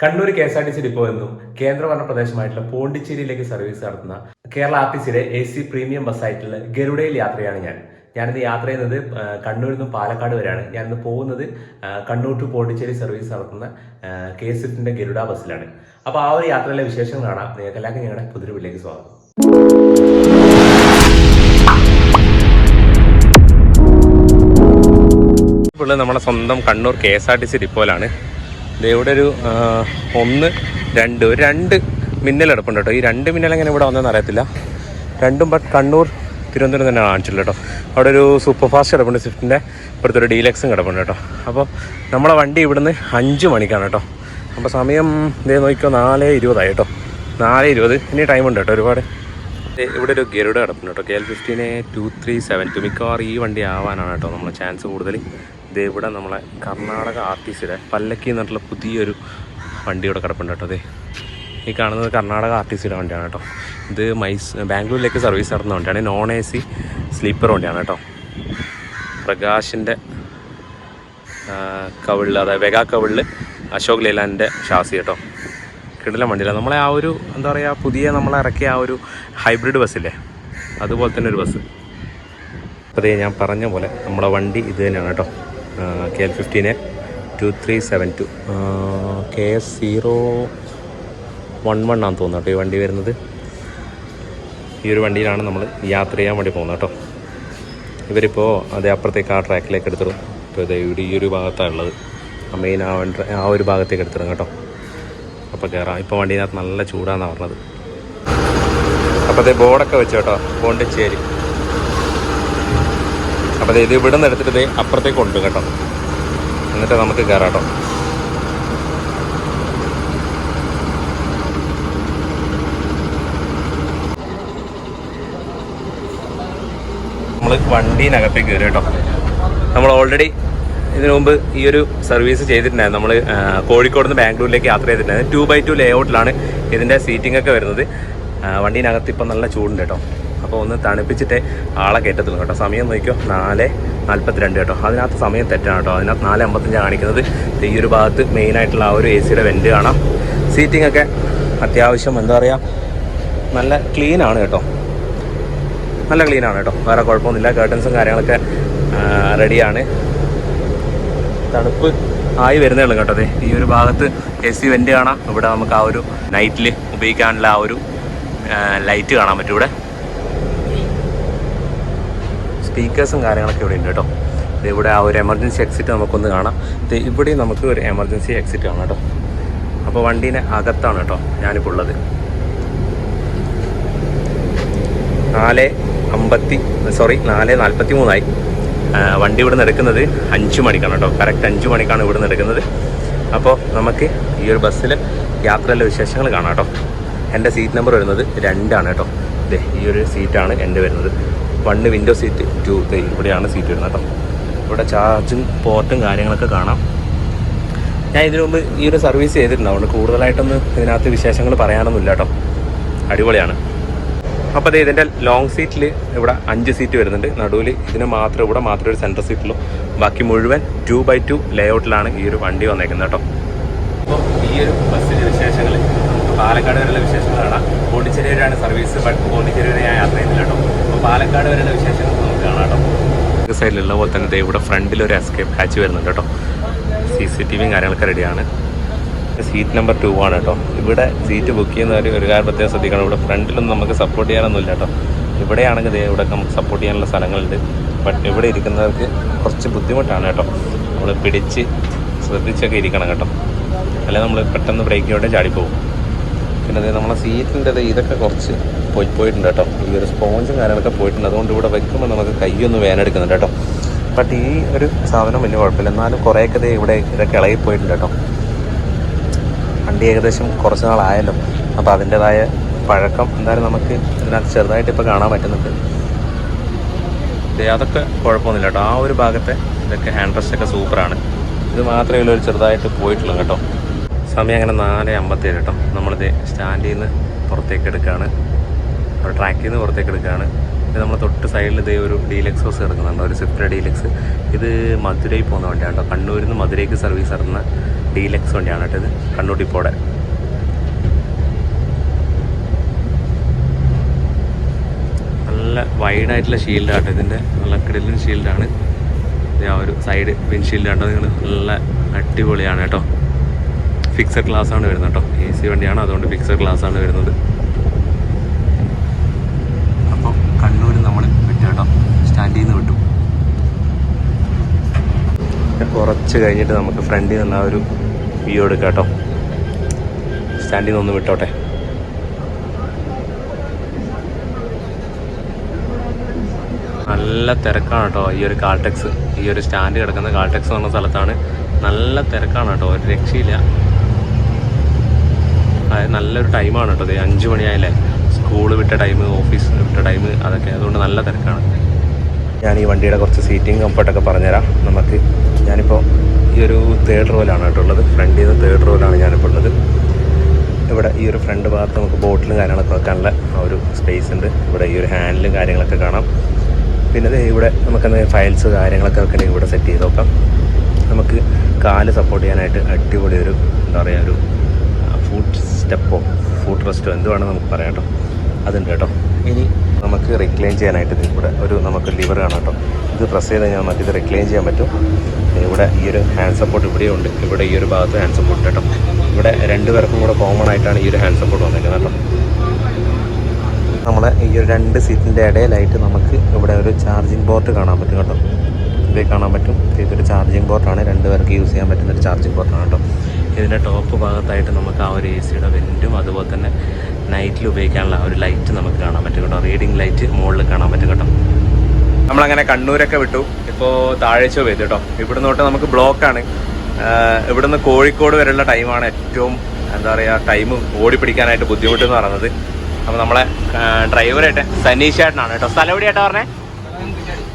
Kannur K S R T C depot എന്നും കേന്ദ്രഭരണ പ്രദേശമായിട്ടുള്ള പോണ്ടിച്ചേരിയിലേക്ക് സർവീസ് നടത്തുന്ന കേരള ആർ ടി സിയുടെ എ സി പ്രീമിയം ബസ്സായിട്ടുള്ള ഗരുഡയിൽ യാത്രയാണ് ഞാൻ. ഞാനിന്ന് യാത്ര ചെയ്യുന്നത് കണ്ണൂരിൽ നിന്നും പാലക്കാട് വരെയാണ്. ഞാനിന്ന് പോകുന്നത് കണ്ണൂർ ടു പോണ്ടിച്ചേരി സർവീസ് നടത്തുന്ന കെ എസ് എഫിന്റെ ഗരുഡ ബസ്സിലാണ്. അപ്പോൾ ആ ഒരു യാത്രയിലെ വിശേഷം കാണാം. നിങ്ങൾക്ക് എല്ലാവർക്കും ഞങ്ങളുടെ പുതിയ വീട്ടിലേക്ക് സ്വാഗതം. ഇപ്പോൾ നമ്മുടെ സ്വന്തം Kannur K S R T C ഡിപ്പോയിലാണ്. ഇവിടെ ഒരു ഒന്ന് രണ്ട് ഒരു രണ്ട് മിന്നൽ കിടപ്പുണ്ട് കേട്ടോ. ഈ രണ്ട് മിന്നൽ എങ്ങനെ ഇവിടെ വന്നതെന്ന് അറിയത്തില്ല. രണ്ടും ബട്ട് കണ്ണൂർ തിരുവനന്തപുരം തന്നെ കാണിച്ചില്ല കേട്ടോ. അവിടെ ഒരു സൂപ്പർ ഫാസ്റ്റ് കിടപ്പുണ്ട് സ്വിഫ്റ്റിന്റെ ഇപ്പുറത്തൊരു ഡീലക്സും കിടപ്പുണ്ട് കേട്ടോ. അപ്പോൾ നമ്മളെ വണ്ടി ഇവിടുന്ന് അഞ്ച് മണിക്കാണ് കേട്ടോ. അപ്പോൾ സമയം ഇതേ നോക്കിയോ നാല് ഇരുപതായി കേട്ടോ. നാല് ഇരുപത്. ഇനി ടൈം ഉണ്ട് കേട്ടോ ഒരുപാട്. ഇവിടെ ഒരു ഗരുഡ കിടപ്പുണ്ട് കേട്ടോ. കെ എൽ ഫിഫ്റ്റീനെ ടു ത്രീ സെവൻ ടു മിക്കവാറും ഈ വണ്ടി ആവാനാണ് കേട്ടോ നമ്മളെ ചാൻസ് കൂടുതൽ ഇവിടെ നമ്മളെ കർണാടക ആർ പല്ലക്കി എന്ന് പല്ലക്കി എന്നിട്ടുള്ള പുതിയൊരു വണ്ടി ഇവിടെ കിടപ്പുണ്ട് കേട്ടോ അതെ ഈ കാണുന്നത് കർണാടക ആർട്ടിസ്റ്റിയുടെ വണ്ടിയാണ് കേട്ടോ. ഇത് മൈസ് ബാംഗ്ലൂരിലേക്ക് സർവീസ് നടത്തുന്ന വണ്ടിയാണ്. നോൺ എ സി സ്ലീപ്പർ വണ്ടിയാണ് കേട്ടോ. പ്രകാശിന്റെ കവിളിൽ അതായത് വെഗാ കവിളിൽ അശോക് ലേലാന്റെ ഷാസി കേട്ടോ. കിടല വണ്ടിയില്ല. നമ്മളെ ആ ഒരു എന്താ പറയുക പുതിയ നമ്മളെ ഇറക്കിയ ആ ഒരു ഹൈബ്രിഡ് ബസ്സില്ലേ? അതുപോലെ തന്നെ ഒരു ബസ്. അതേ ഞാൻ പറഞ്ഞ പോലെ നമ്മുടെ വണ്ടി ഇത് തന്നെയാണ് കേട്ടോ. K L fifteen two three seven two K S zero one one ആണെന്ന് തോന്നുന്നു കേട്ടോ ഈ വണ്ടി വരുന്നത്. ഈ ഒരു വണ്ടിയിലാണ് നമ്മൾ യാത്ര ചെയ്യാൻ വേണ്ടി പോകുന്നത് കേട്ടോ. ഇവരിപ്പോൾ അതേ അപ്പുറത്തേക്ക് ആ ട്രാക്കിലേക്ക് എടുത്തിടും. ഇപ്പോൾ ഇത് ഇവിടെ ഈ ഒരു ഭാഗത്താണ് ഉള്ളത്. ആ മെയിൻ ആ ആ ഒരു ഭാഗത്തേക്ക് എടുത്തിടും കേട്ടോ. അപ്പോൾ കയറാം ഇപ്പോൾ വണ്ടീനകത്ത് നല്ല ചൂടാണെന്നാണ് പറഞ്ഞത്. അപ്പോൾ അതേ ബോർഡൊക്കെ വെച്ച് കേട്ടോ. പോണ്ടിച്ചേരി അപ്പോൾ ഇത് ഇവിടെ നിന്ന് എടുത്തിട്ട് അപ്പുറത്തേക്ക് കൊണ്ടു കേട്ടോ. എന്നിട്ട് നമുക്ക് കയറാം കേട്ടോ. നമ്മൾ വണ്ടീനകത്തേക്ക് കയറി കേട്ടോ. നമ്മൾ ഓൾറെഡി ഇതിനു മുമ്പ് ഈ ഒരു സർവീസ് ചെയ്തിട്ടുണ്ടായിരുന്നു. നമ്മൾ കോഴിക്കോട് നിന്ന് ബാംഗ്ലൂരിലേക്ക് യാത്ര ചെയ്തിട്ടുണ്ടായിരുന്നു. ടു ബൈ ടു ലേ ഔട്ടിലാണ് ഇതിന്റെ സീറ്റിംഗ് ഒക്കെ വരുന്നത്. വണ്ടീനകത്ത് ഇപ്പം നല്ല ചൂടുണ്ട് കേട്ടോ. അപ്പോൾ ഒന്ന് തണുപ്പിച്ചിട്ടേ ആളെ കയറ്റത്തുള്ളൂ കേട്ടോ. സമയം നോക്കിയോ നാല് നാൽപ്പത്തിരണ്ട് കേട്ടോ. അതിനകത്ത് സമയം തെറ്റാണ് കേട്ടോ. അതിനകത്ത് നാല് അമ്പത്തഞ്ച് കാണിക്കുന്നത്. ഈ ഒരു ഭാഗത്ത് മെയിൻ ആയിട്ടുള്ള ആ ഒരു എ സിയുടെ വെന്റ് കാണാം. സീറ്റിംഗ് ഒക്കെ അത്യാവശ്യം എന്താ പറയുക നല്ല ക്ലീൻ ആണ് കേട്ടോ. നല്ല ക്ലീൻ ആണ് കേട്ടോ. വേറെ കുഴപ്പമൊന്നുമില്ല. കേർട്ടൻസും കാര്യങ്ങളൊക്കെ റെഡിയാണ് തണുപ്പ് ആയി വരുന്നേ ഉള്ളൂ കേട്ടോ ഈ ഒരു ഭാഗത്ത് എ സി വെന്റ് കാണാം. ഇവിടെ നമുക്ക് ആ ഒരു നൈറ്റിൽ ഉപയോഗിക്കാനുള്ള ആ ഒരു ലൈറ്റ് കാണാൻ പറ്റും ഇവിടെ. സ്പീക്കേഴ്സും കാര്യങ്ങളൊക്കെ ഇവിടെ ഉണ്ട് കേട്ടോ. ഇവിടെ ആ ഒരു എമർജൻസി എക്സിറ്റ് നമുക്കൊന്ന് കാണാം. ഇവിടെ നമുക്ക് ഒരു എമർജൻസി എക്സിറ്റ് കാണാം കേട്ടോ. അപ്പോൾ വണ്ടീനെ അകത്താണ് കേട്ടോ ഞാനിപ്പോൾ ഉള്ളത്. നാല് അമ്പത്തി സോറി നാല് നാൽപ്പത്തി മൂന്നായി വണ്ടി ഇവിടെ നിന്ന് എടുക്കുന്നത് അഞ്ച് മണിക്കാണ് കേട്ടോ. കറക്റ്റ് അഞ്ച് മണിക്കാണ് ഇവിടെ നിന്ന് എടുക്കുന്നത്. അപ്പോൾ നമുക്ക് ഈ ഒരു ബസ്സിൽ യാത്രയിലെ വിശേഷങ്ങൾ കാണാം കേട്ടോ. എന്റെ സീറ്റ് നമ്പർ വരുന്നത് രണ്ടാണ് കേട്ടോ. ഇതേ ഈ ഒരു സീറ്റാണ് എന്റെ വരുന്നത്. വണ്ണ് വിൻഡോ സീറ്റ് ടു ഇവിടെയാണ് സീറ്റ് വരുന്നത് കേട്ടോ. ഇവിടെ ചാർജും പോർട്ടും കാര്യങ്ങളൊക്കെ കാണാം. ഞാൻ ഇതിനു മുമ്പ് ഈ ഒരു സർവീസ് ചെയ്തിട്ടുണ്ട്. അതുകൊണ്ട് കൂടുതലായിട്ടൊന്നും ഇതിനകത്ത് വിശേഷങ്ങൾ പറയാനൊന്നുമില്ല കേട്ടോ. അടിപൊളിയാണ്. അപ്പോൾ അതെ ഇതിന്റെ ലോങ് സീറ്റിൽ ഇവിടെ അഞ്ച് സീറ്റ് വരുന്നുണ്ട്. നടുവിൽ ഇതിന് മാത്രം ഇവിടെ മാത്രമേ ഒരു സെന്റർ സീറ്റുള്ളൂ ബാക്കി മുഴുവൻ ടു ബൈ ടു ലേഔട്ടിലാണ് ഈ ഒരു വണ്ടി വന്നേക്കുന്നത് കേട്ടോ. അപ്പോൾ ഈ ഒരു ബസ്സിന്റെ വിശേഷങ്ങൾ പാലക്കാട് വരെയുള്ള വിശേഷങ്ങളാണ് പോണ്ടിച്ചേരി വരെയാണ് സർവീസ് ബട്ട് പോണ്ടിച്ചേരി വരെ ഞാൻ യാത്ര ചെയ്യുന്നില്ല കേട്ടോ. പാലക്കാട് വരെയുള്ള വിശേഷങ്ങൾ നമുക്ക് കാണാം കേട്ടോ. സൈഡിലുള്ള പോലെ തന്നെ ഇവിടെ ഫ്രണ്ടിൽ ഒരു എസ്കേപ്പ് ഹാച്ച് വരുന്നുണ്ട് കേട്ടോ. സി സി ടി വിയും കാര്യങ്ങളൊക്കെ റെഡിയാണ് സീറ്റ് നമ്പർ ടു ആണ് കേട്ടോ. ഇവിടെ സീറ്റ് ബുക്ക് ചെയ്യുന്നവർ ഒരു കാര്യം പ്രത്യേകം ശ്രദ്ധിക്കണം. ഇവിടെ ഫ്രണ്ടിലൊന്നും നമുക്ക് സപ്പോർട്ട് ചെയ്യാനൊന്നുമില്ല കേട്ടോ. ഇവിടെയാണെങ്കിൽ ഇവിടെ നമുക്ക് സപ്പോർട്ട് ചെയ്യാനുള്ള സ്ഥലങ്ങളുണ്ട്. ബട്ട് ഇവിടെ ഇരിക്കുന്നവർക്ക് കുറച്ച് ബുദ്ധിമുട്ടാണ് കേട്ടോ. നമ്മൾ പിടിച്ച് ശ്രദ്ധിച്ചൊക്കെ ഇരിക്കണം കേട്ടോ. അല്ലെങ്കിൽ നമ്മൾ പെട്ടെന്ന് ബ്രേക്കിലോട്ട് ചാടിപ്പോകും പിന്നെ അതേ നമ്മളെ സീറ്റിന്റെ ഇതൊക്കെ കുറച്ച് പോയി പോയിട്ടുണ്ട് കേട്ടോ. ഈ ഒരു സ്പോഞ്ചും കാര്യങ്ങളൊക്കെ പോയിട്ടുണ്ട്. അതുകൊണ്ട് ഇവിടെ വെക്കുമ്പോൾ നമുക്ക് കൈയൊന്ന് വേനെടുക്കുന്നുണ്ട് കേട്ടോ. ബട്ട് ഈ ഒരു സാധനം വലിയ കുഴപ്പമില്ല. എന്നാലും കുറേയൊക്കെ ഇവിടെ ഇതൊക്കെ ഇളകി പോയിട്ടുണ്ട് കേട്ടോ. വണ്ടി ഏകദേശം കുറച്ച് നാളായല്ലോ. അപ്പോൾ അതിന്റെതായ പഴക്കം എന്തായാലും നമുക്ക് ഇതിനകത്ത് ചെറുതായിട്ട് ഇപ്പോൾ കാണാൻ പറ്റുന്നുണ്ട്. അതൊക്കെ കുഴപ്പമൊന്നുമില്ല കേട്ടോ. ആ ഒരു ഭാഗത്തെ ഇതൊക്കെ ഹാൻഡ് റെസ്റ്റൊക്കെ സൂപ്പറാണ് ഇത് മാത്രമേ ഉള്ളൂ ഒരു ചെറുതായിട്ട് പോയിട്ടുള്ളൂ കേട്ടോ. സമയം അങ്ങനെ നാല് അമ്പത്തേഴ് കേട്ടോ നമ്മളിത് സ്റ്റാൻഡിൽ നിന്ന് പുറത്തേക്ക് എടുക്കുകയാണ് ട്രാക്കിൽ നിന്ന് പുറത്തേക്ക് എടുക്കുകയാണ് ഇത് നമ്മൾ തൊട്ട് സൈഡിൽ ഇതേ ഒരു ഡീലക്സ് ബസ് കിടക്കുന്നുണ്ട്. ഒരു സ്വിഫ്റ്റ് ഡീലക്സ്. ഇത് മധുരയിൽ പോകുന്ന വണ്ടിയാണ് കേട്ടോ കണ്ണൂരിൽ നിന്ന് മധുരയ്ക്ക് സർവീസ് നടത്തുന്ന ഡീലക്സ് വണ്ടിയാണ് കേട്ടോ ഇത്. കണ്ണൂർ ഡിപ്പോടെ. നല്ല വൈഡായിട്ടുള്ള ഷീൽഡാട്ടോ ഇതിന്റെ നല്ല കിടലിൻ ഷീൽഡാണ് ആ ഒരു സൈഡ് വിൻഷീൽഡ് കണ്ടോ നിങ്ങൾ നല്ല അടിപൊളിയാണ് കേട്ടോ ഫിക്സഡ് ക്ലാസ് ആണ് വരുന്നത് കേട്ടോ. എ സി വണ്ടിയാണ് അതുകൊണ്ട് ഫിക്സഡ് ക്ലാസ് ആണ് വരുന്നത്. അപ്പോൾ കണ്ണൂർ നമ്മൾ വിട്ടു കേട്ടോ. സ്റ്റാൻഡിൽ നിന്ന് വിട്ടു കുറച്ച് കഴിഞ്ഞിട്ട് നമുക്ക് ഫ്രണ്ടിൽ നിന്ന് ആ ഒരു വ്യൂ എടുക്കാം കേട്ടോ. സ്റ്റാൻഡിൽ നിന്ന് ഒന്ന് വിട്ടോട്ടെ. നല്ല തിരക്കാണ് കേട്ടോ ഈ ഒരു കാൾടെക്സ്. ഈ ഒരു സ്റ്റാൻഡ് കിടക്കുന്ന കാൾടെക്സ് എന്ന് സ്ഥലത്താണ്. നല്ല തിരക്കാണ് കേട്ടോ. ഒരു രക്ഷയില്ല. അതായത് നല്ലൊരു ടൈമാണ് കേട്ടോ. ഇത് അഞ്ച് മണിയായാലേ സ്കൂൾ വിട്ട ടൈം ഓഫീസ് വിട്ട ടൈം അതൊക്കെ. അതുകൊണ്ട് നല്ല തിരക്കാണ്. ഞാൻ ഈ വണ്ടിയുടെ കുറച്ച് സീറ്റിംഗ് കംഫർട്ടൊക്കെ പറഞ്ഞുതരാം. നമുക്ക് ഞാനിപ്പോൾ ഈ ഒരു തേർഡ് റോയിലാണ് കേട്ടോ ഉള്ളത്. ഫ്രണ്ടിൽ നിന്ന് തേർഡ് റോയിലാണ് ഞാനിപ്പോൾ ഉള്ളത്. ഇവിടെ ഈ ഒരു ഫ്രണ്ട് ഭാഗത്ത് നമുക്ക് ബോട്ടിലും കാര്യങ്ങളൊക്കെ വെക്കാനുള്ള ആ ഒരു സ്പേസ് ഉണ്ട്. ഇവിടെ ഈ ഒരു ഹാൻഡിലും കാര്യങ്ങളൊക്കെ കാണാം. പിന്നെ ഇവിടെ നമുക്കെന്ത് ഫയൽസ് കാര്യങ്ങളൊക്കെ വെക്കണമെങ്കിൽ ഇവിടെ സെറ്റ് ചെയ്ത് നോക്കാം. നമുക്ക് കാൽ സപ്പോർട്ട് ചെയ്യാനായിട്ട് അടിപൊളി ഒരു എന്താ പറയുക ഒരു ഫുഡ് സ്റ്റെപ്പോ ഫുഡ് റെസ്റ്റോ എന്ത് നമുക്ക് പറയാം കേട്ടോ. അതുണ്ട് കേട്ടോ. ഇനി നമുക്ക് റിക്ലെയിം ചെയ്യാനായിട്ട് ഇതിൽ കൂടെ ഒരു നമുക്ക് ലിവർ ആണ് കേട്ടോ. ഇത് പ്രസ് ചെയ്ത് കഴിഞ്ഞാൽ നമുക്ക് ഇത് റിക്ലെയിം ചെയ്യാൻ പറ്റും. ഇവിടെ ഈ ഒരു ഹാൻഡ് സപ്പോർട്ട് ഇവിടെ ഉണ്ട്. ഇവിടെ ഈ ഒരു ഭാഗത്ത് ഹാൻഡ് സപ്പോർട്ട് കേട്ടോ. ഇവിടെ രണ്ട് പേർക്കും കൂടെ കോമൺ ആയിട്ടാണ് ഈ ഒരു ഹാൻഡ് സപ്പോർട്ട് വന്നിരിക്കുന്നത് കേട്ടോ. നമ്മളെ ഈ ഒരു രണ്ട് സീറ്റിന്റെ ഇടയിലായിട്ട് നമുക്ക് ഇവിടെ ഒരു ചാർജിങ് ബോർഡ് കാണാൻ പറ്റും കേട്ടോ. ഇതേ കാണാൻ പറ്റും. ഇതൊരു ചാർജിങ് ബോർഡാണ് രണ്ട് പേർക്ക് യൂസ് ചെയ്യാൻ പറ്റുന്ന ഒരു ചാർജിങ് ബോർഡാണ് കേട്ടോ. ഇതിന്റെ ടോപ്പ് ഭാഗത്തായിട്ട് നമുക്ക് ആ ഒരു എ സിയുടെ വെന്റും അതുപോലെ തന്നെ നൈറ്റിൽ ഉപയോഗിക്കാനുള്ള ഒരു ലൈറ്റ് നമുക്ക് കാണാൻ പറ്റും കേട്ടോ. റീഡിങ് ലൈറ്റ് മുകളിൽ കാണാൻ പറ്റും കേട്ടോ. നമ്മളങ്ങനെ കണ്ണൂരൊക്കെ വിട്ടു. ഇപ്പോൾ താഴേച്ചോ പോയി കേട്ടോ. ഇവിടുന്ന് തൊട്ട് നമുക്ക് ബ്ലോക്കാണ് ഇവിടുന്ന് കോഴിക്കോട് വരെയുള്ള ടൈമാണ് ഏറ്റവും എന്താ പറയുക ടൈം ഓടിപ്പിടിക്കാനായിട്ട് ബുദ്ധിമുട്ട് എന്ന് പറയുന്നത്. അപ്പോൾ നമ്മളെ ഡ്രൈവറായിട്ട് സനീഷ് ചേട്ടനാണ് കേട്ടോ. സ്ഥലം എവിടെയായിട്ടാ പറഞ്ഞേ?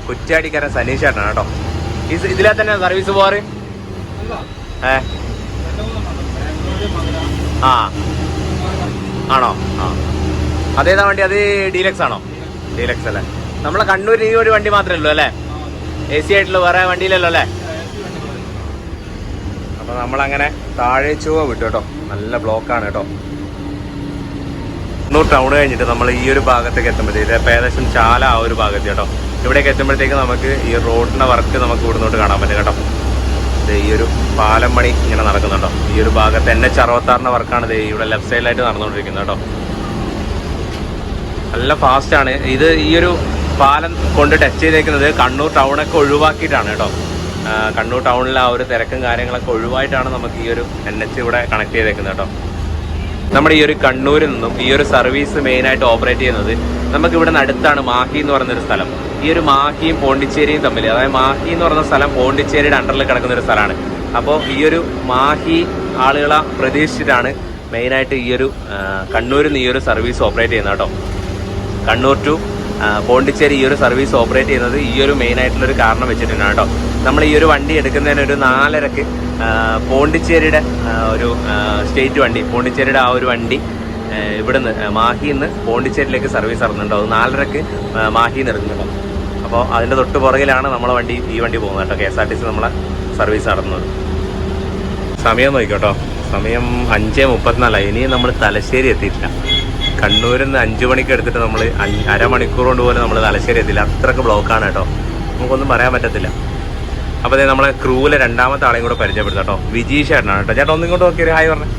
കുറ്റാടിക്കാരൻ സനീഷ് ചേട്ടനാണ് കേട്ടോ. ഈ ഇതിലെ തന്നെ സർവീസ് പോവാറ്? ഏ? ആ. ആണോ? ആ. അതേതാ വണ്ടി? അത് ഡീലക്സ് ആണോ? ഡീലക്സ് അല്ലേ? നമ്മളെ കണ്ണൂർ ഈ ഒരു വണ്ടി മാത്രമേ ഉള്ളൂ അല്ലേ? എ സി ആയിട്ടുള്ള വേറെ വണ്ടിയിലല്ലോ അല്ലേ? അപ്പൊ നമ്മളങ്ങനെ താഴെ ചുവ വിട്ടു കേട്ടോ. നല്ല ബ്ലോക്കാണ് കേട്ടോ. കണ്ണൂർ ടൗൺ കഴിഞ്ഞിട്ട് നമ്മൾ ഈ ഒരു ഭാഗത്തേക്ക് എത്തുമ്പോഴത്തേക്ക് ഇപ്പം ഏകദേശം ചാല ആ ഒരു ഭാഗത്ത് കേട്ടോ. ഇവിടേക്ക് എത്തുമ്പോഴത്തേക്ക് നമുക്ക് ഈ റോഡിന്റെ വർക്ക് നമുക്ക് ഇവിടുന്നോട്ട് കാണാൻ പറ്റും കേട്ടോ. ഈ ഒരു പാലം പണി ഇങ്ങനെ നടക്കുന്നുണ്ടോ? ഈ ഒരു ഭാഗത്ത് എൻ എച്ച് അറുപത്താറിന്റെ വർക്കാണ് ദേ ഇവിടെ ലെഫ്റ്റ് സൈഡിലായിട്ട് നടന്നുകൊണ്ടിരിക്കുന്നത് കേട്ടോ. നല്ല ഫാസ്റ്റാണ് ഇത് ഈ ഒരു പാലം കൊണ്ട് ടച്ച് ചെയ്തേക്കുന്നത് കണ്ണൂർ ടൗണൊക്കെ ഒഴിവാക്കിയിട്ടാണ് കേട്ടോ. കണ്ണൂർ ടൗണിലെ ആ ഒരു തിരക്കും കാര്യങ്ങളൊക്കെ ഒഴിവായിട്ടാണ് നമുക്ക് ഈ ഒരു എൻ എച്ച് ഇവിടെ കണക്ട് ചെയ്തേക്കുന്നത് കേട്ടോ. നമ്മുടെ ഈ ഒരു കണ്ണൂരിൽ നിന്നും ഈ ഒരു സർവീസ് മെയിനായിട്ട് ഓപ്പറേറ്റ് ചെയ്യുന്നത് നമുക്കിവിടെ ഇവിടെ അടുത്താണ് മാഹി എന്ന് പറയുന്നൊരു സ്ഥലം. ഈ ഒരു മാഹിയും പോണ്ടിച്ചേരിയും തമ്മിൽ അതായത് മാഹി എന്ന് പറയുന്ന സ്ഥലം പോണ്ടിച്ചേരിയുടെ അണ്ടറിൽ കിടക്കുന്ന ഒരു സ്ഥലമാണ്. അപ്പോൾ ഈ ഒരു മാഹി ആളുകളെ പ്രതീക്ഷിച്ചിട്ടാണ് മെയിനായിട്ട് ഈ ഒരു കണ്ണൂരിൽ നിന്ന് ഈ ഒരു സർവീസ് ഓപ്പറേറ്റ് ചെയ്യുന്നത് കേട്ടോ. കണ്ണൂർ ടു പോണ്ടിച്ചേരി ഈ ഒരു സർവീസ് ഓപ്പറേറ്റ് ചെയ്യുന്നത് ഈ ഒരു മെയിൻ ആയിട്ടുള്ള ഒരു കാരണം വെച്ചിട്ടാണ് കേട്ടോ. നമ്മൾ ഈ ഒരു വണ്ടി എടുക്കുന്നതിന് ഒരു നാലരക്ക് പോണ്ടിച്ചേരിയുടെ ഒരു സ്റ്റേറ്റ് വണ്ടി പോണ്ടിച്ചേരിയുടെ ആ ഒരു വണ്ടി ഇവിടുന്ന് മാഹിന്ന് പോണ്ടിച്ചേരിയിലേക്ക് സർവീസ് ഇറങ്ങുന്നുണ്ടോ നാലരക്ക് മാഹിന്ന് ഇറങ്ങുന്നുണ്ടോ. അപ്പോൾ അതിന്റെ തൊട്ട് പുറകിലാണ് നമ്മളെ വണ്ടി ഈ വണ്ടി പോകുന്നത് കേട്ടോ. K S R T C നമ്മളെ സർവീസ് നടത്തുന്നത്. സമയം നോക്കിക്കോട്ടോ സമയം അഞ്ച് മുപ്പത്തിനാലായി ഇനിയും നമ്മൾ തലശ്ശേരി എത്തിയിട്ടില്ല. കണ്ണൂരിൽ നിന്ന് അഞ്ച് മണിക്ക് എടുത്തിട്ട് നമ്മൾ അരമണിക്കൂർ കൊണ്ട് പോലും നമ്മൾ തലശ്ശേരി എത്തില്ല അത്രയ്ക്ക് ബ്ലോക്കാണ് കേട്ടോ. നമുക്കൊന്നും പറയാൻ പറ്റത്തില്ല. അപ്പോൾ അതെ നമ്മളെ ക്രൂവിലെ രണ്ടാമത്തെ ആളെയും കൂടെ പരിചയപ്പെടുത്താം കേട്ടോ. വിജീഷ് ചേട്ടനാണ് കേട്ടോ. ചേട്ടാ ഒന്നും ഇങ്ങോട്ട് നോക്കിയൊരു ഹായ് പറഞ്ഞേ.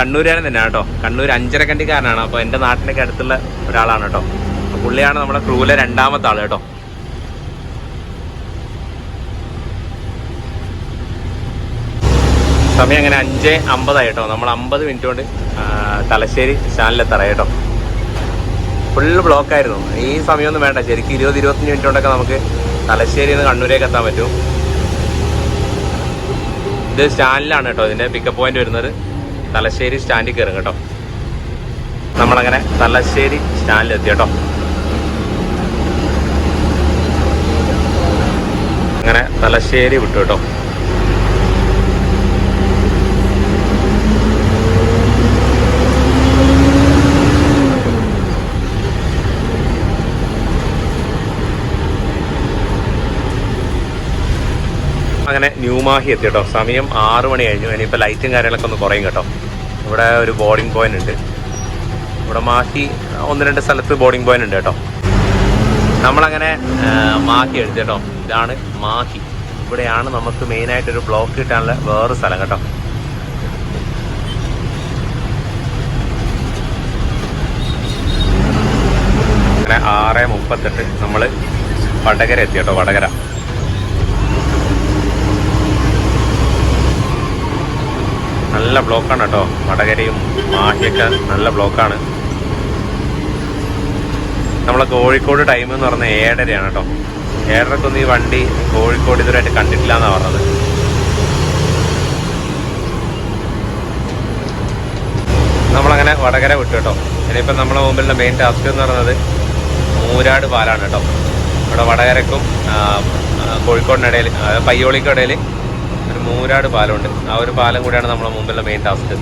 കണ്ണൂരുകാരൻ തന്നെയാണ് കേട്ടോ. കണ്ണൂർ അഞ്ചരക്കണ്ടിക്കാരനാണ്. അപ്പോൾ എന്റെ നാട്ടിലേക്ക് അടുത്തുള്ള ഒരാളാണ് കേട്ടോ. പുള്ളിയാണ് നമ്മുടെ ക്രൂവിലെ രണ്ടാമത്തെ ആൾ കേട്ടോ. സമയം അങ്ങനെ അഞ്ച് അമ്പതായി കേട്ടോ. നമ്മൾ അമ്പത് മിനിറ്റ് കൊണ്ട് തലശ്ശേരി സ്റ്റാൻഡിലെത്തറ കേട്ടോ. ഫുള്ള് ബ്ലോക്കായിരുന്നു ഈ സമയമൊന്നും വേണ്ട. ശരിക്കും ഇരുപത് ഇരുപത്തഞ്ച് മിനിറ്റ് കൊണ്ടൊക്കെ നമുക്ക് തലശ്ശേരിയിൽ നിന്ന് കണ്ണൂരേക്ക് എത്താൻ പറ്റും. ഇത് സ്റ്റാൻഡിലാണ് കേട്ടോ. ഇതിന്റെ പിക്കപ്പ് പോയിന്റ് വരുന്നത്. തലശ്ശേരി സ്റ്റാൻഡിൽ കയറും കേട്ടോ. നമ്മളങ്ങനെ തലശ്ശേരി സ്റ്റാൻഡിലെത്തി കേട്ടോ. അങ്ങനെ തലശ്ശേരി വിട്ടു കേട്ടോ. അങ്ങനെ ന്യൂമാഹി എത്തി കേട്ടോ. സമയം ആറ് മണി കഴിഞ്ഞു. ഇനിയിപ്പോൾ ലൈറ്റും കാര്യങ്ങളൊക്കെ ഒന്ന് കുറയും കേട്ടോ. ഇവിടെ ഒരു ബോർഡിംഗ് പോയിന്റ് ഉണ്ട്. ഇവിടെ മാഹി ഒന്ന് രണ്ട് സ്ഥലത്ത് ബോർഡിംഗ് പോയിന്റ് ഉണ്ട് കേട്ടോ. നമ്മളങ്ങനെ മാഹി എടുത്തു കേട്ടോ. ഇതാണ് മാഹി. ഇവിടെയാണ് നമുക്ക് മെയിൻ ആയിട്ട് ഒരു ബ്ലോക്ക് കിട്ടാനുള്ള വേറെ സ്ഥലം കേട്ടോ. ആറ് മുപ്പത്തെട്ട് നമ്മൾ വടകര എത്തി കേട്ടോ വടകര. നല്ല ബ്ലോക്കാണ് കേട്ടോ വടകരയും മാഹിയൊക്കെ നല്ല ബ്ലോക്കാണ്. നമ്മളെ കോഴിക്കോട് ടൈം എന്ന് പറഞ്ഞാൽ ഏഴരയാണ് കേട്ടോ ഏഴരക്കൊന്നും ഈ വണ്ടി കോഴിക്കോട് ഇതുവരെയായിട്ട് കണ്ടിട്ടില്ല എന്നാണ് പറഞ്ഞത്. നമ്മളങ്ങനെ വടകര വിട്ടു കേട്ടോ ഇനിയിപ്പം നമ്മളെ മുമ്പിലുള്ള മെയിൻ ടാസ്ക് എന്ന് പറയുന്നത് മൂരാട് പാലാണ് കേട്ടോ ഇവിടെ വടകരക്കും കോഴിക്കോടിനിടയിൽ പയ്യോളിക്കും ഇടയിൽ ഒരു മൂരാട് പാലമുണ്ട് ആ ഒരു പാലം കൂടിയാണ് നമ്മളെ മുമ്പിലുള്ള മെയിൻ ടാസ്ക്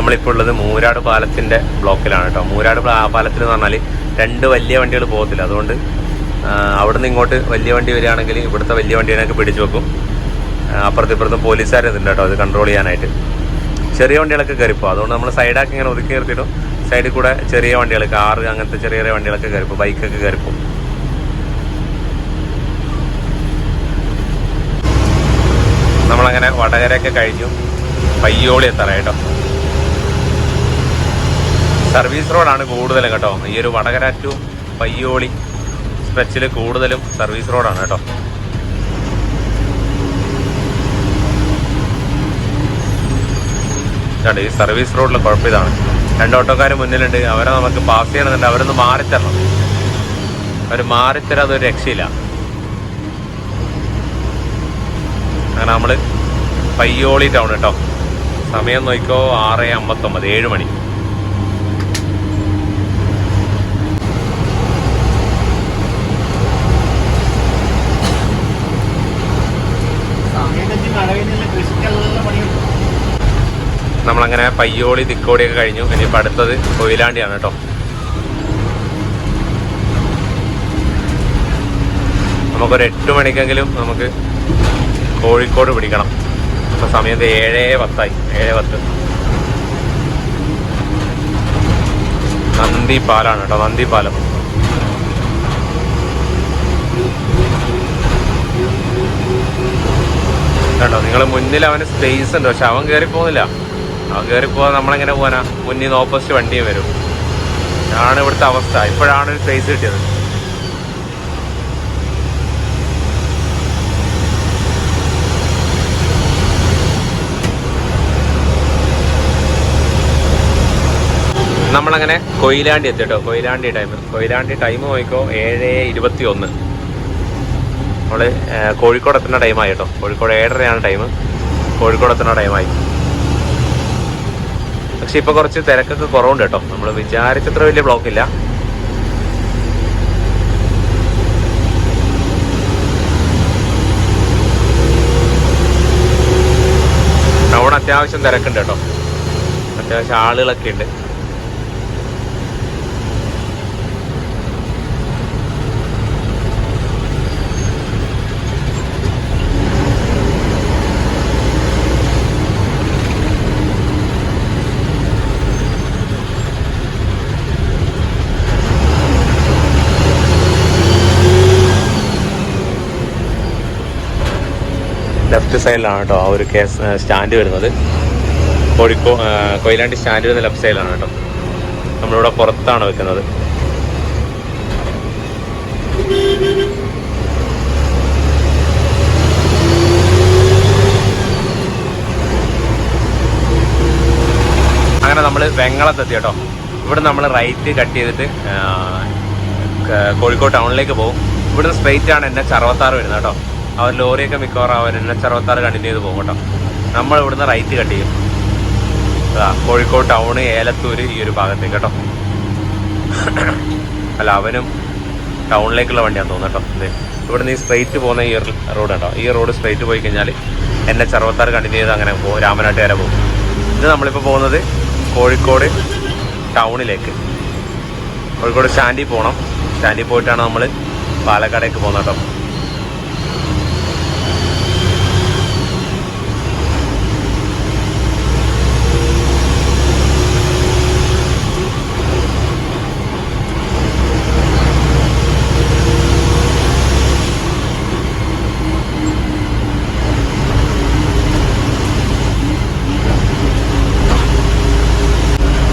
നമ്മളിപ്പോൾ ഉള്ളത് മൂരാട് പാലത്തിന്റെ ബ്ലോക്കിലാണ് കേട്ടോ. മൂരാട് പാലത്തിൽ എന്ന് പറഞ്ഞാൽ രണ്ട് വലിയ വണ്ടികൾ പോകത്തില്ല. അതുകൊണ്ട് അവിടുന്ന് ഇങ്ങോട്ട് വലിയ വണ്ടി വരികയാണെങ്കിൽ ഇവിടുത്തെ വലിയ വണ്ടികളൊക്കെ പിടിച്ചു വെക്കും. അപ്പുറത്തും ഇപ്പുറത്തും പോലീസുകാരുണ്ട് കേട്ടോ. അത് കൺട്രോൾ ചെയ്യാനായിട്ട്. ചെറിയ വണ്ടികളൊക്കെ കയറിപ്പോ അതുകൊണ്ട് നമ്മൾ സൈഡാക്കി ഇങ്ങനെ ഒതുക്കി നിർത്തിയിട്ടും സൈഡിൽ കൂടെ ചെറിയ വണ്ടികൾ കാറ് അങ്ങനത്തെ ചെറിയ ചെറിയ വണ്ടികളൊക്കെ കയറിപ്പോൾ ബൈക്കൊക്കെ കയറിപ്പോൾ നമ്മളങ്ങനെ വടകരയൊക്കെ കഴിഞ്ഞു. പയ്യോളി എത്താറായി കേട്ടോ. സർവീസ് റോഡാണ് കൂടുതലും കേട്ടോ. ഈ ഒരു വടകര ടു പയ്യോളി സ്ട്രെച്ചിൽ കൂടുതലും സർവീസ് റോഡാണ് കേട്ടോ. ഇതാണ് ഈ സർവീസ് റോഡിൽ കുഴപ്പം ഇതാണ് രണ്ട് ഓട്ടോക്കാർ മുന്നിലുണ്ട്. അവരെ നമുക്ക് പാസ് ചെയ്യണമെന്നുണ്ട്. അവരൊന്ന് മാറിത്തരണം. അവർ മാറിത്തരാൻ അതൊരു രക്ഷയില്ല. അങ്ങനെ നമ്മൾ പയ്യോളി ടൗൺ കേട്ടോ. സമയം നോക്കിക്കോ ആറ് അമ്പത്തൊമ്പത് ഏഴ് മണി. നമ്മളങ്ങനെ പയ്യോളി തിക്കോടിയൊക്കെ കഴിഞ്ഞു. ഇനിയിപ്പോൾ അടുത്തത് കൊയിലാണ്ടിയാണ് കേട്ടോ. നമുക്കൊരു എട്ട് മണിക്കെങ്കിലും നമുക്ക് കോഴിക്കോട് പിടിക്കണം. ഇപ്പം സമയത്ത് ഏഴേ പത്തായി. ഏഴ് പത്ത്. നന്ദി പാലാണ് കേട്ടോ. നന്ദി പാലം കേട്ടോ നിങ്ങൾ മുന്നിൽ അവന് സ്പേസ് ഉണ്ട്. പക്ഷെ അവൻ കയറി പോകുന്നില്ല. അവൻ കയറി പോകാൻ നമ്മളെങ്ങനെ പോകാനാ മുന്നിൽ നിന്ന് ഓപ്പോസിറ്റ് വണ്ടിയും വരും. ഇതാണ് ഇവിടുത്തെ അവസ്ഥ. ഇപ്പോഴാണ് ഒരു സ്പേസ് കിട്ടിയത്. നമ്മളങ്ങനെ കൊയിലാണ്ടി എത്തി കേട്ടോ കൊയിലാണ്ടി ടൈം കൊയിലാണ്ടി ടൈം നോക്കിക്കോ ഏഴ് ഇരുപത്തി ഒന്ന് നമ്മൾ ഏഹ്, കോഴിക്കോട് എത്തുന്ന ടൈമായി കേട്ടോ. കോഴിക്കോട് ഏഴരയാണ് ടൈം കോഴിക്കോട് എത്തുന്ന ടൈമായി പക്ഷെ ഇപ്പൊ കുറച്ച് തിരക്കൊക്കെ കുറവുണ്ട് കേട്ടോ. നമ്മൾ വിചാരിച്ചത്ര വലിയ ബ്ലോക്ക് ഇല്ല. ടൗൺ അത്യാവശ്യം തിരക്കുണ്ട് കേട്ടോ. അത്യാവശ്യം ആളുകളൊക്കെ ഉണ്ട്. ലെഫ്റ്റ് സൈഡിലാണ് കേട്ടോ ആ ഒരു കേസ് സ്റ്റാൻഡ് വരുന്നത്. കോഴിക്കോ കൊയിലാണ്ടി സ്റ്റാൻഡ് വരുന്ന ലെഫ്റ്റ് സൈഡിലാണ് കേട്ടോ. നമ്മളിവിടെ പുറത്താണ് വെക്കുന്നത്. അങ്ങനെ നമ്മൾ വെങ്ങളത്തെത്തി കേട്ടോ. ഇവിടെ നമ്മൾ റൈറ്റ് കട്ട് ചെയ്തിട്ട് കോഴിക്കോട് ടൗണിലേക്ക് പോകും. ഇവിടുന്ന് സ്ട്രെയിറ്റ് ആണ് എന്റെ എച്ച് വരുന്നത് കേട്ടോ. അവർ ലോറിയൊക്കെ മിക്കവാറും അവർ എൻ എച്ച് കണ്ടിന്യൂ ചെയ്ത് പോകും കേട്ടോ. നമ്മൾ ഇവിടുന്ന് റൈറ്റ് കട്ട് ചെയ്യും. കോഴിക്കോട് ടൗണ് ഏലത്തൂര് ഈ ഒരു ഭാഗത്തേക്ക് കേട്ടോ. അല്ല അവനും ടൗണിലേക്കുള്ള വണ്ടിയാണെന്ന് തോന്നുന്നു കേട്ടോ. ഇവിടുന്ന് ഈ സ്ട്രെയിറ്റ് പോകുന്ന ഈ റോഡ് കേട്ടോ ഈ റോഡ് സ്ട്രെയിറ്റ് പോയി കഴിഞ്ഞാൽ എൻ എച്ച് കണ്ടിന്യൂ ചെയ്ത് അങ്ങനെ പോകും രാമനാട്ട് വരെ പോകും. ഇത് നമ്മളിപ്പോൾ പോകുന്നത് കോഴിക്കോട് ടൗണിലേക്ക്. കോഴിക്കോട് സ്റ്റാൻഡിൽ പോകണം സ്റ്റാൻഡിൽ പോയിട്ടാണ് നമ്മൾ പാലക്കാടേക്ക് പോകുന്നത് കേട്ടോ.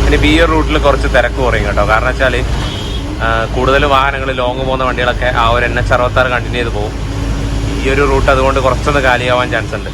ഇനി ബി എ റൂട്ടിൽ കുറച്ച് തിരക്ക് കുറയും കേട്ടോ. കാരണം വെച്ചാൽ കൂടുതൽ വാഹനങ്ങൾ ലോങ് പോകുന്ന വണ്ടികളൊക്കെ ആ ഒരു എൻ എച്ച് അറുപത്താറ് കണ്ടിന്യൂ ചെയ്ത് പോകും. ഈ ഒരു റൂട്ട് അതുകൊണ്ട് കുറച്ചൊന്ന് കാലിയാവാൻ ചാൻസ് ഉണ്ട്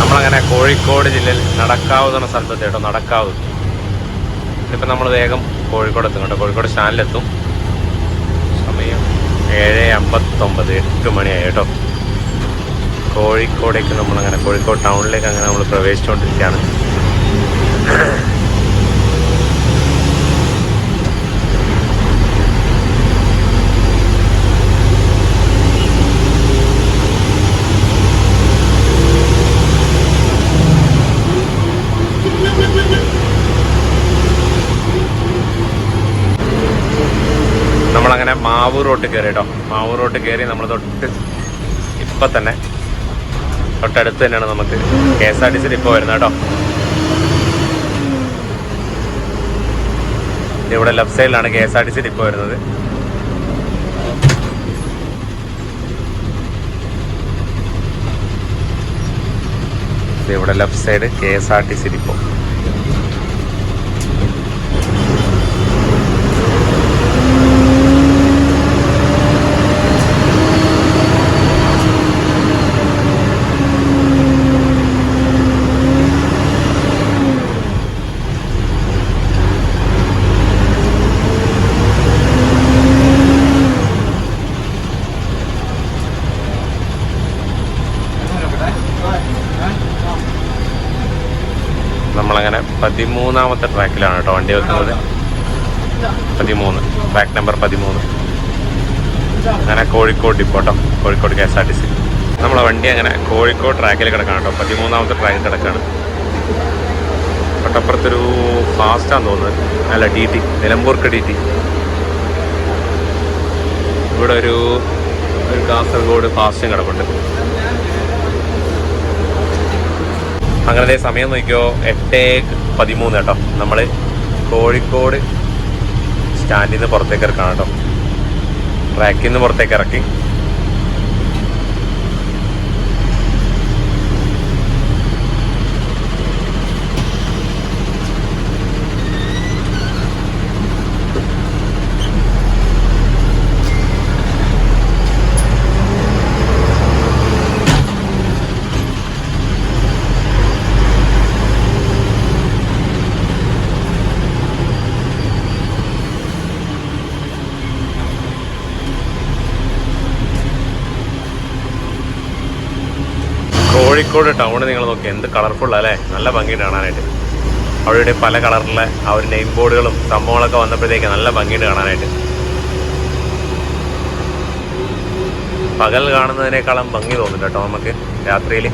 നമ്മളങ്ങനെ കോഴിക്കോട് ജില്ലയിൽ നടക്കാവ് എന്ന് സ്ഥലത്തെത്തി കേട്ടോ നടക്കാവ്. ഇപ്പം നമ്മൾ വേഗം കോഴിക്കോട് എത്തും കേട്ടോ. കോഴിക്കോട് സ്റ്റാൻഡിലെത്തും സമയം ഏഴ് അമ്പത്തൊമ്പത് എട്ട് മണിയായി കേട്ടോ. കോഴിക്കോടേക്ക് നമ്മളങ്ങനെ കോഴിക്കോട് ടൗണിലേക്ക് അങ്ങനെ നമ്മൾ പ്രവേശിച്ചുകൊണ്ടിരിക്കുകയാണ് നമ്മളങ്ങനെ മാവൂർ റോട്ട് കയറി കേട്ടോ മാവൂർ റോട്ട് കയറി നമ്മൾ തൊട്ട് ഇപ്പം തന്നെ തൊട്ടടുത്ത് തന്നെയാണ് നമുക്ക് കെ എസ് ആർ ടി സിയിൽ ഇപ്പോൾ വരുന്നത് കേട്ടോ. ഇവിടെ ലെഫ്റ്റ് സൈഡിലാണ് K S R T C ഇപ്പോൾ വരുന്നത്. ഇവിടെ left side K S R T C ഇപ്പോൾ നമ്മളങ്ങനെ പതിമൂന്നാമത്തെ ട്രാക്കിലാണ് കേട്ടോ വണ്ടി വെക്കുന്നത്. പതിമൂന്ന്. ട്രാക്ക് നമ്പർ പതിമൂന്ന്. അങ്ങനെ കോഴിക്കോട് ഡിപ്പോ കേട്ടോ Kozhikode K S R T C. നമ്മളെ വണ്ടി അങ്ങനെ കോഴിക്കോട് ട്രാക്കിൽ കിടക്കാണ് കേട്ടോ. പതിമൂന്നാമത്തെ ട്രാക്കിൽ കിടക്കാണ്. തൊട്ടപ്പുറത്തൊരു ഫാസ്റ്റാന്ന് തോന്നുന്നത് അല്ല ഡി ടി നിലമ്പൂർക്ക് ഡി ടി ഇവിടെ ഒരു ഒരു കാസർഗോഡ് ഫാസ്റ്റും കിടപ്പുണ്ട്. അങ്ങനെ സമയം നോക്കിയോ എട്ട് പതിമൂന്ന് കേട്ടോ. നമ്മൾ കോഴിക്കോട് സ്റ്റാൻഡിൽ നിന്ന് പുറത്തേക്ക് ഇറക്കണം കേട്ടോ. ട്രാക്കിൽ നിന്ന് പുറത്തേക്ക് ഇറക്കി. കോഴിക്കോട് ടൗണ് നിങ്ങൾ നോക്കി എന്ത് കളർഫുൾ അല്ലേ? നല്ല ഭംഗിയുണ്ട് കാണാനായിട്ട്. അവിടെ പല കളറിലെ ആ ഒരു നെയിം ബോർഡുകളും സംഭവങ്ങളൊക്കെ വന്നപ്പോഴത്തേക്ക് നല്ല ഭംഗിയുണ്ട് കാണാനായിട്ട്. പകൽ കാണുന്നതിനേക്കാളും ഭംഗി തോന്നും കേട്ടോ നമുക്ക് രാത്രിയിൽ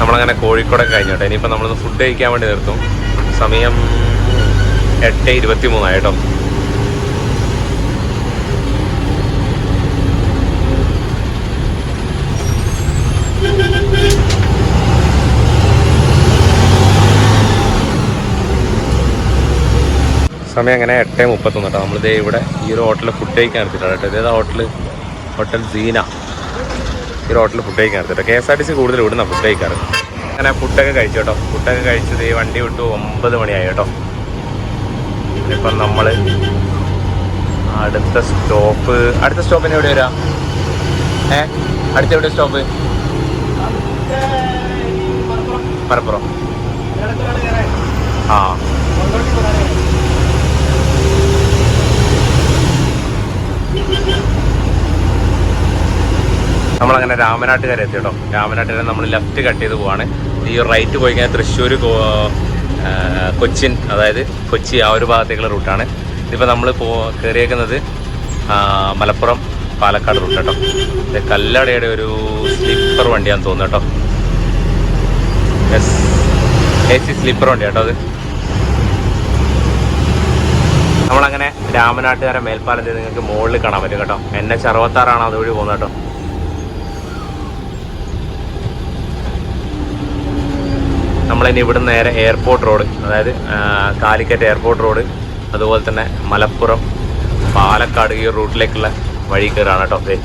നമ്മളങ്ങനെ കോഴിക്കോടൊക്കെ കഴിഞ്ഞോട്ടെ ഇനിയിപ്പോൾ നമ്മളൊന്ന് ഫുഡ് കഴിക്കാൻ വേണ്ടി നിർത്തും. സമയം എട്ട് ഇരുപത്തി മൂന്നായി സമയം അങ്ങനെ എട്ട് മുപ്പത്തൊന്ന് കേട്ടോ നമ്മളിത് ഇവിടെ ഈ ഒരു ഹോട്ടലിൽ ഫുഡ് കഴിക്കാൻ എടുത്തിട്ടാണ് കേട്ടോ. ഇതേതാ ഹോട്ടൽ ഹോട്ടൽ സീന. ഈ ഒരു ഹോട്ടലിൽ ഫുഡ് കഴിക്കാൻ എടുത്തിട്ടോ K S R T C കൂടുതൽ ഇവിടുന്ന ഫുഡ് കഴിക്കാറ്. അങ്ങനെ ഫുഡൊക്കെ കഴിച്ചു കേട്ടോ ഫുഡൊക്കെ കഴിച്ചത് ഈ വണ്ടി വിട്ടു ഒമ്പത് മണിയായി കേട്ടോ ഇപ്പം നമ്മൾ അടുത്ത സ്റ്റോപ്പ്. അടുത്ത സ്റ്റോപ്പിന് എവിടെ വരാ? ഏ? അടുത്ത എവിടെ സ്റ്റോപ്പ്? മലപ്പുറം ആ നമ്മളങ്ങനെ രാമനാട്ടുകര എത്തി കേട്ടോ. രാമനാട്ടുകര നമ്മൾ ലെഫ്റ്റ് കട്ട് ചെയ്ത് പോവാണ്. ഈ റൈറ്റ് പോയി കഴിഞ്ഞാൽ തൃശ്ശൂർ കൊച്ചിൻ അതായത് കൊച്ചി ആ ഒരു ഭാഗത്തേക്കുള്ള റൂട്ടാണ് ഇതിപ്പോൾ നമ്മൾ പോ കയറിയേക്കുന്നത് മലപ്പുറം പാലക്കാട് റൂട്ട് കേട്ടോ. കല്ലടയുടെ ഒരു സ്ലീപ്പർ വണ്ടിയാന്ന് തോന്നുന്നു കേട്ടോ. എ സി സ്ലീപ്പർ വണ്ടി കേട്ടോ അത്. നമ്മളങ്ങനെ രാമനാട്ടുകാരെ മേൽപ്പാലത്തിൽ നിങ്ങൾക്ക് മുകളിൽ കാണാൻ പറ്റും കേട്ടോ. എൻ എച്ച് അറുപത്താറാണ് അതുവഴി പോകുന്നത് കേട്ടോ. നമ്മളിനി ഇവിടെ നേരെ എയർപോർട്ട് റോഡ് അതായത് കാലിക്കറ്റ് എയർപോർട്ട് റോഡ് അതുപോലെ തന്നെ മലപ്പുറം പാലക്കാട് ഈ റൂട്ടിലേക്കുള്ള വഴി കയറാണ് കേട്ടോ. ദേ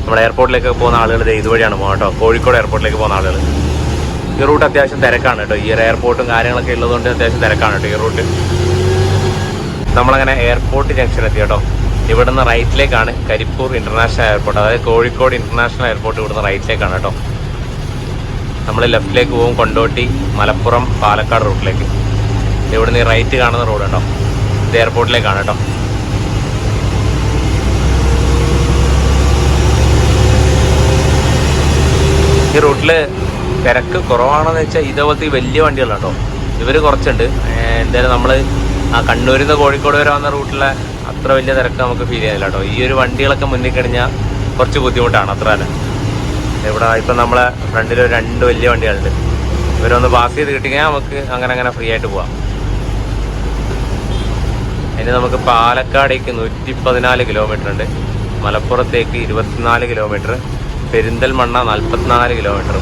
നമ്മുടെ എയർപോർട്ടിലേക്ക് പോകുന്ന ആളുകൾ ഇതുവഴിയാണ് പോകുന്നത് കേട്ടോ. കോഴിക്കോട് എയർപോർട്ടിലേക്ക് പോകുന്ന ആളുകൾ. ഈ റൂട്ട് അത്യാവശ്യം തിരക്കാണ് കേട്ടോ. ഈ ഒരു എയർപോർട്ടും കാര്യങ്ങളൊക്കെ ഉള്ളതുകൊണ്ട് അത്യാവശ്യം തിരക്കാണ് കേട്ടോ ഈ റൂട്ട് നമ്മളങ്ങനെ എയർപോർട്ട് ജംഗ്ഷൻ എത്തി കേട്ടോ. ഇവിടുന്ന് റൈറ്റിലേക്കാണ് കരിപ്പൂർ ഇന്റർനാഷണൽ എയർപോർട്ട് അതായത് കോഴിക്കോട് ഇന്റർനാഷണൽ എയർപോർട്ട് ഇവിടുന്ന് റൈറ്റിലേക്കാണ് കേട്ടോ. നമ്മൾ ലെഫ്റ്റിലേക്ക് പോകും കൊണ്ടോട്ടി മലപ്പുറം പാലക്കാട് റൂട്ടിലേക്ക്. ഇവിടുന്ന് ഈ റൈറ്റ് കാണുന്ന റോഡ് കേട്ടോ ഇത് എയർപോർട്ടിലേക്കാണ് കേട്ടോ. ഈ റൂട്ടിൽ തിരക്ക് കുറവാണെന്ന് വെച്ചാൽ ഇതേപോലത്തെ വലിയ വണ്ടികളാണ് കേട്ടോ. ഇവർ കുറച്ചുണ്ട്. എന്തായാലും നമ്മൾ ആ കണ്ണൂരിൽ നിന്ന് കോഴിക്കോട് വരെ വന്ന റൂട്ടിലെ അത്ര വലിയ തിരക്ക് നമുക്ക് ഫീൽ ചെയ്യുന്നില്ല കേട്ടോ. ഈ ഒരു വണ്ടികളൊക്കെ മുന്നിൽ കഴിഞ്ഞാൽ കുറച്ച് ബുദ്ധിമുട്ടാണ് അത്ര തന്നെ. ഇവിടെ ഇപ്പം നമ്മളെ ഫ്രണ്ടിൽ രണ്ട് വലിയ വണ്ടികളുണ്ട്. ഇവരൊന്ന് പാസ് ചെയ്ത് കിട്ടിയാൽ നമുക്ക് അങ്ങനെ അങ്ങനെ ഫ്രീ ആയിട്ട് പോവാം. ഇനി നമുക്ക് പാലക്കാടേക്ക് നൂറ്റി പതിനാല് കിലോമീറ്റർ ഉണ്ട്. മലപ്പുറത്തേക്ക് ഇരുപത്തിനാല് കിലോമീറ്റർ പെരിന്തൽമണ്ണ നാൽപ്പത്തിനാല് കിലോമീറ്റർ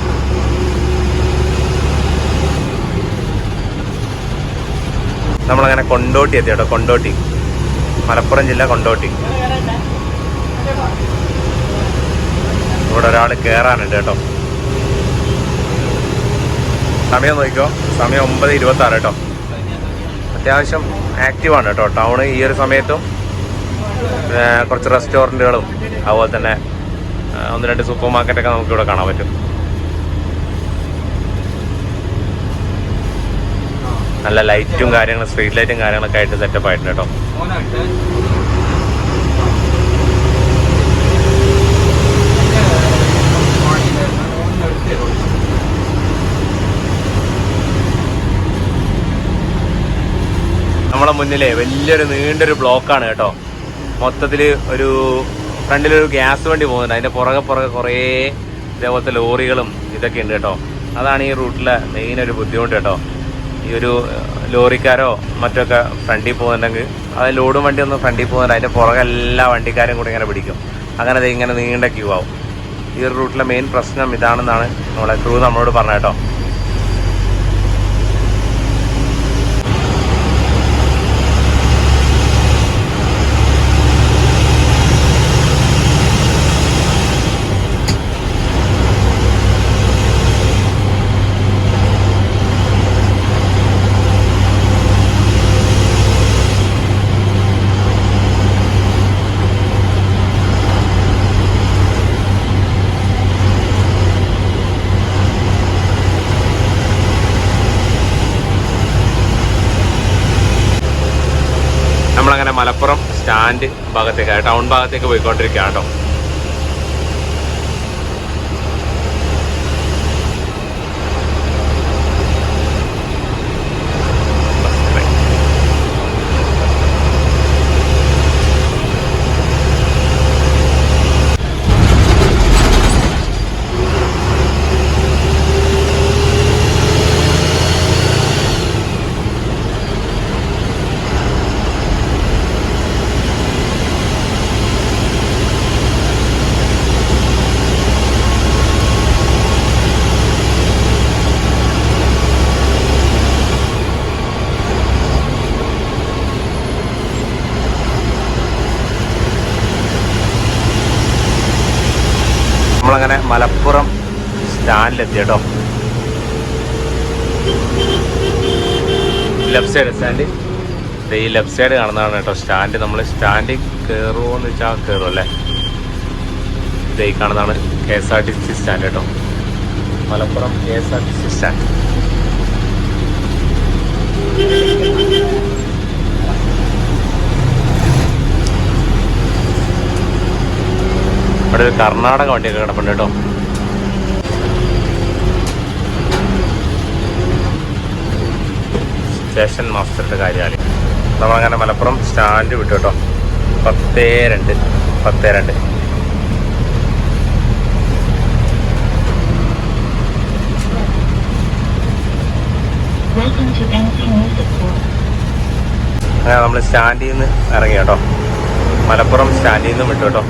നമ്മളങ്ങനെ കൊണ്ടോട്ടി എത്തി കേട്ടോ കൊണ്ടോട്ടി. മലപ്പുറം ജില്ല കൊണ്ടോട്ടി. ഇവിടെ ഒരാൾ കയറാനുണ്ട് കേട്ടോ. സമയം നോക്കിക്കോ. സമയം ഒമ്പത് ഇരുപത്തി ആറ് കേട്ടോ. അത്യാവശ്യം ആക്റ്റീവാണ് കേട്ടോ. ടൗൺ ഈ ഒരു സമയത്തും കുറച്ച് റെസ്റ്റോറന്റുകളും അതുപോലെ തന്നെ ഒന്ന് രണ്ട് സൂപ്പർ മാർക്കറ്റൊക്കെ നമുക്കിവിടെ കാണാൻ പറ്റും. നല്ല ലൈറ്റും കാര്യങ്ങളും സ്ട്രീറ്റ് ലൈറ്റും കാര്യങ്ങളൊക്കെ ആയിട്ട് സെറ്റപ്പ് ആയിട്ടുണ്ട് കേട്ടോ. നമ്മളെ മുന്നിലെ വലിയൊരു നീണ്ടൊരു ബ്ലോക്കാണ് കേട്ടോ. മൊത്തത്തിൽ ഒരു ഫ്രണ്ടിലൊരു ഗ്യാസ് വണ്ടി പോകുന്നുണ്ട്. അതിന്റെ പുറകെ പുറകെ കുറേ ഇതേപോലത്തെ ലോറികളും ഇതൊക്കെ ഉണ്ട് കേട്ടോ. അതാണ് ഈ റൂട്ടിലെ മെയിൻ ഒരു ബുദ്ധിമുട്ട് കേട്ടോ. ഈ ഒരു ലോറിക്കാരോ മറ്റൊക്കെ ഫ്രണ്ടിൽ പോകുന്നുണ്ടെങ്കിൽ അത് ലോഡും വണ്ടി ഒന്ന് ഫ്രണ്ടിൽ പോകുന്നുണ്ട് അതിന്റെ പുറകെ എല്ലാ വണ്ടിക്കാരും കൂടി ഇങ്ങനെ പിടിക്കും. അങ്ങനെ ഇങ്ങനെ നീണ്ട ക്യൂ ആവും. ഈ റൂട്ടിലെ മെയിൻ പ്രശ്നം ഇതാണെന്നാണ് നമ്മളെ ക്രൂ നമ്മളോട് പറഞ്ഞ കേട്ടോ നമ്മളങ്ങനെ മലപ്പുറം സ്റ്റാൻഡ് ഭാഗത്തേക്ക് ടൗൺ ഭാഗത്തേക്ക് പോയിക്കൊണ്ടിരിക്കുകയാണ് കേട്ടോ. നമ്മളങ്ങനെ മലപ്പുറം സ്റ്റാൻഡിലെത്തി കേട്ടോ ലെഫ്റ്റ് സൈഡ് സ്റ്റാൻഡ് ഈ ലെഫ്റ്റ് സൈഡ് കാണുന്നതാണ് കേട്ടോ സ്റ്റാൻഡ്. നമ്മൾ സ്റ്റാൻഡിൽ കയറുമോ എന്ന് വെച്ചാൽ കയറും അല്ലേ? ഇത് ഈ കാണുന്നതാണ് K S R T C stand കേട്ടോ. Malappuram K S R T C stand. ഒരു കർണാടക വണ്ടിയൊക്കെ കിടപ്പുണ്ട് കേട്ടോ. സ്റ്റേഷൻ മാസ്റ്ററുടെ കാര്യാലയം നമ്മളങ്ങനെ മലപ്പുറം സ്റ്റാൻഡ് വിട്ടു കേട്ടോ. പത്തേ രണ്ട് പത്തേ രണ്ട്. അങ്ങനെ നമ്മൾ സ്റ്റാൻഡിൽ നിന്ന് ഇറങ്ങി കേട്ടോ. മലപ്പുറം സ്റ്റാൻഡിൽ നിന്ന് വിട്ടു കേട്ടോ.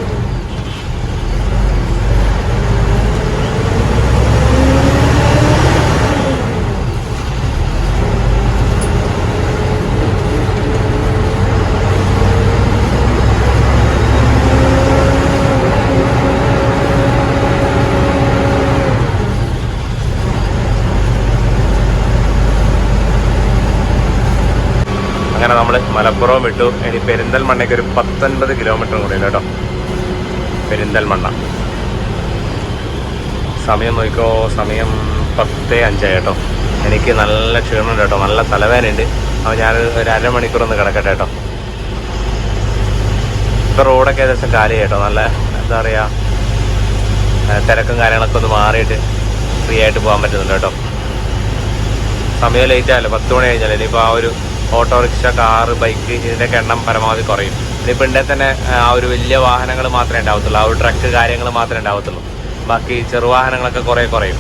അങ്ങനെ നമ്മൾ മലപ്പുറം വിട്ടു. ഇനി പെരിന്തൽമണ്ണയ്ക്ക് ഒരു പത്തൊൻപത് കിലോമീറ്റർ കൂടി ഉണ്ട് കേട്ടോ. പെരിന്തൽമണ്ണ. സമയം നോക്കിക്കോ സമയം പത്തേ അഞ്ചായി കേട്ടോ. എനിക്ക് നല്ല ക്ഷീണമുണ്ട് കേട്ടോ. നല്ല തലവേദനയുണ്ട്. അപ്പോൾ ഞാൻ ഒരു അരമണിക്കൂർ ഒന്ന് കിടക്കട്ടെ കേട്ടോ. ഇപ്പോൾ റോഡൊക്കെ ഏകദേശം കാലി കേട്ടോ. നല്ല എന്താ പറയുക തിരക്കും കാര്യങ്ങളൊക്കെ ഒന്ന് മാറിയിട്ട് ഫ്രീ ആയിട്ട് പോകാൻ പറ്റുന്നുണ്ട് കേട്ടോ. സമയം ലേറ്റ് ആയല്ലോ. പത്ത് മണി കഴിഞ്ഞാലേ ഇനിയിപ്പോൾ ആ ഒരു ഓട്ടോറിക്ഷ കാറ് ബൈക്ക് ഇതിന്റെയൊക്കെ എണ്ണം പരമാവധി കുറയും. ഇനിയിപ്പോൾ ഉണ്ടെ തന്നെ ആ ഒരു വലിയ വാഹനങ്ങൾ മാത്രമേ ഉണ്ടാവത്തുള്ളൂ. ആ ഒരു ട്രക്ക് കാര്യങ്ങൾ മാത്രമേ ഉണ്ടാവത്തുള്ളൂ. ബാക്കി ചെറുവാഹനങ്ങളൊക്കെ കുറേ കുറയും.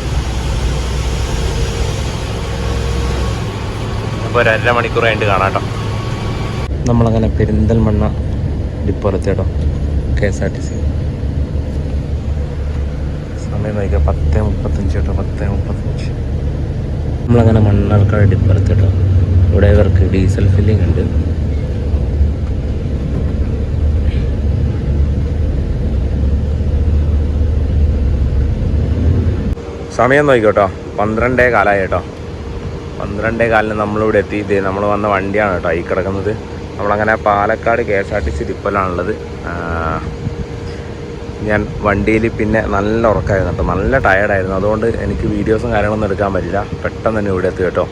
അപ്പോൾ ഒരു അര മണിക്കൂർ കഴിഞ്ഞിട്ട് കാണാം കേട്ടോ. നമ്മളങ്ങനെ പെരിന്തൽമണ്ണ ഡിപ്പോറത്ത് കേട്ടോ. K S R T C. സമയം നോക്കിയാൽ പത്ത് മുപ്പത്തഞ്ച് കേട്ടോ പത്ത് മുപ്പത്തഞ്ച്. നമ്മളങ്ങനെ മണ്ണാർക്കാട് ഡിപ്പറത്ത് കേട്ടോ. ഇവിടെ ഇവർക്ക് ഡീസൽ ഫില്ലിംഗ് ഉണ്ട്. സമയം നോക്കിക്കോട്ടോ. പന്ത്രണ്ടേ കാലമായി കേട്ടോ. പന്ത്രണ്ടേ കാലിന് നമ്മളിവിടെ എത്തി. ഇത് നമ്മൾ വന്ന വണ്ടിയാണ് കേട്ടോ ഈ കിടക്കുന്നത്. നമ്മളങ്ങനെ Palakkad K S R T C ഡിപ്പോയിലാണുള്ളത് ഞാൻ വണ്ടിയിൽ പിന്നെ നല്ല ഉറക്കമായിരുന്നു കേട്ടോ. നല്ല ടയർഡായിരുന്നു അതുകൊണ്ട് എനിക്ക് വീഡിയോസും കാര്യങ്ങളൊന്നും എടുക്കാൻ പറ്റില്ല. പെട്ടെന്ന് തന്നെ ഇവിടെ എത്തി കേട്ടോ.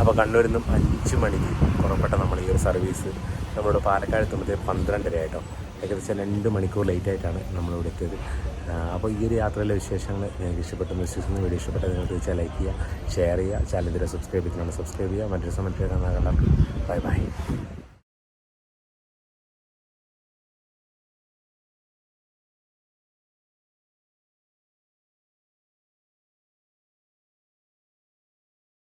അപ്പോൾ കണ്ണൂരിൽ നിന്നും അഞ്ച് മണിക്ക് പുറപ്പെട്ട നമ്മൾ ഈ ഒരു സർവീസ് നമ്മളിവിടെ പാലക്കാട് എത്തുമ്പോഴത്തേക്ക് പന്ത്രണ്ടര ആയിട്ടോ. ഏകദേശം രണ്ട് മണിക്കൂർ ലേറ്റ് ആയിട്ടാണ് നമ്മളിവിടെ എത്തിയത്. അപ്പോൾ ഈ ഒരു യാത്രയിലെ വിശേഷങ്ങൾ നിങ്ങൾക്ക് ഇഷ്ടപ്പെട്ടെന്ന് വിശ്വസിക്കുന്ന. വീഡിയോ ഇഷ്ടപ്പെട്ടത് നിങ്ങൾ വെച്ചാൽ ലൈക്ക് ചെയ്യുക ഷെയർ ചെയ്യുക ചാനൽ സബ്സ്ക്രൈബ് ചെയ്യുന്നുണ്ട് സബ്സ്ക്രൈബ് ചെയ്യുക. മറ്റൊരു സമയത്ത് കാണാൻ ബൈ ബൈ